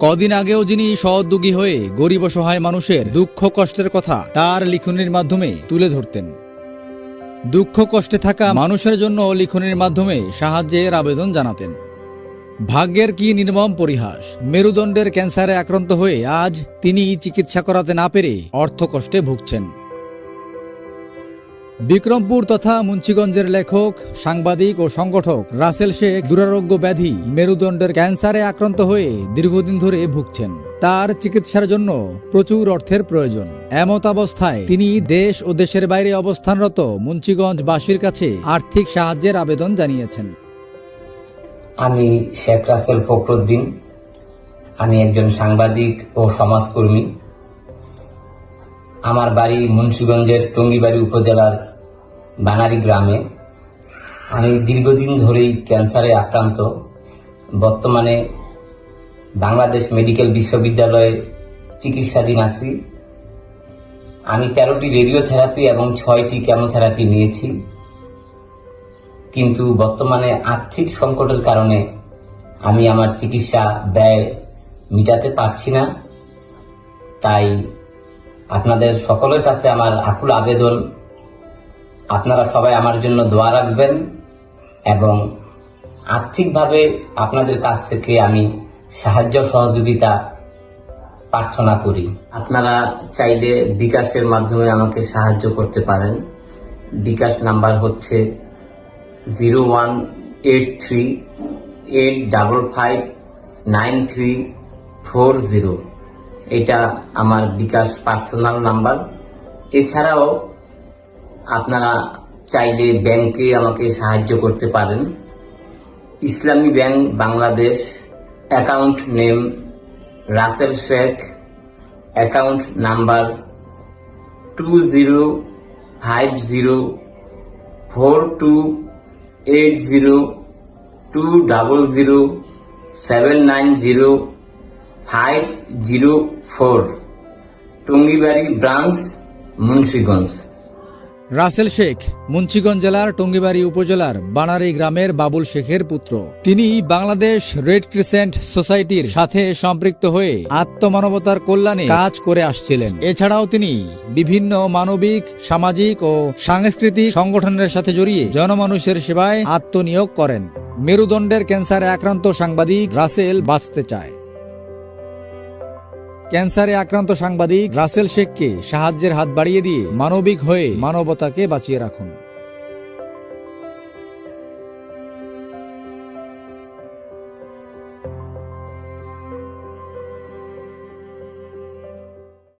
কদিন আগেও যিনি সহদ্যোগী হয়ে গরিব অসহায় মানুষের দুঃখ কষ্টের কথা তার লিখনের মাধ্যমে তুলে ধরতেন। দুঃখ কষ্টে থাকা মানুষের জন্য লিখনের মাধ্যমে সাহায্যের আবেদন জানাতেন। ভাগ্যের কি নির্মম পরিহাস, মেরুদণ্ডের ক্যান্সারে আক্রান্ত হয়ে আজ তিনি চিকিৎসা করাতে না পেরে অর্থকষ্টে ভুগছেন। বিক্রমপুর তথা মুন্সিগঞ্জের লেখক, সাংবাদিক ও সংগঠক রাসেল শেখ দুরারোগ্য ব্যাধি মেরুদণ্ডের ক্যান্সারে আক্রান্ত হয়ে দীর্ঘদিন ধরে ভুগছেন। তার চিকিৎসার জন্য প্রচুর অর্থের প্রয়োজন। এমত অবস্থায় তিনি দেশ ও দেশের বাইরে অবস্থানরত মুন্সিগঞ্জবাসীর কাছে আর্থিক সাহায্যের আবেদন জানিয়েছেন। আমি শেখ রাসেল ফখরুদ্দিন। আমি একজন সাংবাদিক ও সমাজকর্মী। আমার বাড়ি মুন্সিগঞ্জের টঙ্গিবাড়ি উপজেলার বানারি গ্রামে আমি দীর্ঘদিন ধরেই ক্যান্সারে আক্রান্ত। বর্তমানে বাংলাদেশ মেডিকেল বিশ্ববিদ্যালয়ে চিকিৎসাধীন আছি। আমি তেরোটি রেডিওথেরাপি এবং ছয়টি কেমোথেরাপি নিয়েছি। কিন্তু বর্তমানে আর্থিক সংকটের কারণে আমি আমার চিকিৎসা ব্যয় মিটাতে পারছি না। তাই আপনাদের সকলের কাছে আমার আকুল আবেদন আপনারা সবাই আমার জন্য দোয়া রাখবেন এবং আর্থিকভাবে আপনাদের কাছ থেকে আমি সাহায্য সহযোগিতা প্রার্থনা করি। আপনারা চাইলে বিকাশের মাধ্যমে আমাকে সাহায্য করতে পারেন। বিকাশ নাম্বার হচ্ছে zero one eight three eight double five nine three four zero. এটা আমার বিকাশ পার্সোনাল নাম্বার। এছাড়াও আপনারা চাইলে ব্যাংকে আমাকে সাহায্য করতে পারেন। Islami bank Bangladesh, account name Rasel Sheikh, account number two zero five zero four two eight zero two double zero seven nine zero five zero four, Tongibari, branch, Munshiganj. Rasel Sheikh, Munshiganj জেলার টঙ্গিবাড়ি উপজেলার বানারি গ্রামের বাবুল শেখের পুত্র। তিনি Bangladesh red crescent সোসাইটির সাথে সম্পৃক্ত হয়ে আত্মমানবতার কল্যাণে কাজ করে আসছিলেন। এছাড়াও তিনি বিভিন্ন মানবিক, সামাজিক ও সাংস্কৃতিক সংগঠনের সাথে জড়িয়ে জনমানুষের সেবায় আত্মনিয়োগ করেন। মেরুদণ্ডের ক্যান্সারে আক্রান্ত সাংবাদিক রাসেল বাঁচতে চায়। ক্যান্সারে আক্রান্ত সাংবাদিক রাসেল শেখকে সাহায্যের হাত বাড়িয়ে দিয়ে মানবিক হয়ে মানবতাকে বাঁচিয়ে রাখুন।